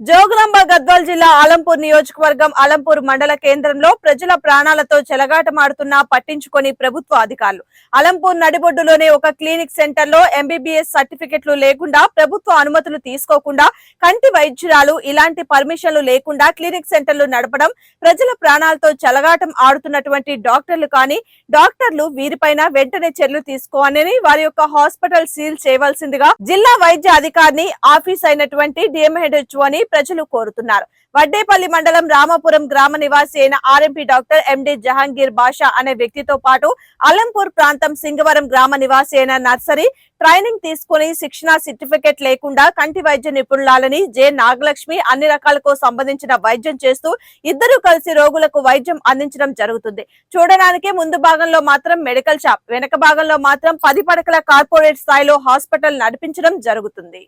జోగులాంబ గద్వాల్ జిల్లా ఆలంపూర్ నియోజకవర్గం అలంపూర్ మండల కేంద్రంలో ప్రజల ప్రాణాలతో చెలగాటమాడుతున్నా పట్టించుకొని ప్రభుత్వ అధికారులు. అలంపూర్ నడిబొడ్డులోనే ఒక క్లినిక్ సెంటర్లో ఎంబీబీఎస్ సర్టిఫికెట్లు లేకుండా ప్రభుత్వ అనుమతులు తీసుకోకుండా కంటి వైద్యురాలు ఇలాంటి పర్మిషన్లు లేకుండా క్లినిక్ సెంటర్లు నడపడం ప్రజల ప్రాణాలతో చెలగాటం ఆడుతున్నటువంటి డాక్టర్లు కానీ డాక్టర్లు వీరిపైన వెంటనే చర్యలు తీసుకోవాలని వారి యొక్క హాస్పిటల్ సీల్ చేయవలసిందిగా జిల్లా వైద్య అధికారిని ఆఫీస్ అయినటువంటి డిఎంహెచ్ఓ అని ప్రజలు కోరుతున్నారు. వడ్డేపల్లి మండలం రామాపురం గ్రామ నివాసి అయిన R M P doctor M D Jahangir Basha అనే వ్యక్తితో పాటు అలంపూర్ ప్రాంతం సింగవరం గ్రామ నివాసి అయిన నర్సరీ ట్రైనింగ్ తీసుకుని శిక్షణ సర్టిఫికెట్ లేకుండా కంటి వైద్య నిపుణులాలని జె నాగలక్ష్మి అన్ని రకాలకు సంబంధించిన వైద్యం చేస్తూ ఇద్దరు కలిసి రోగులకు వైద్యం అందించడం జరుగుతుంది. చూడడానికి ముందు భాగంలో మాత్రం మెడికల్ షాప్ వెనక భాగంలో మాత్రం పది పడకల కార్పొరేట్ స్థాయిలో హాస్పిటల్ నడిపించడం జరుగుతుంది.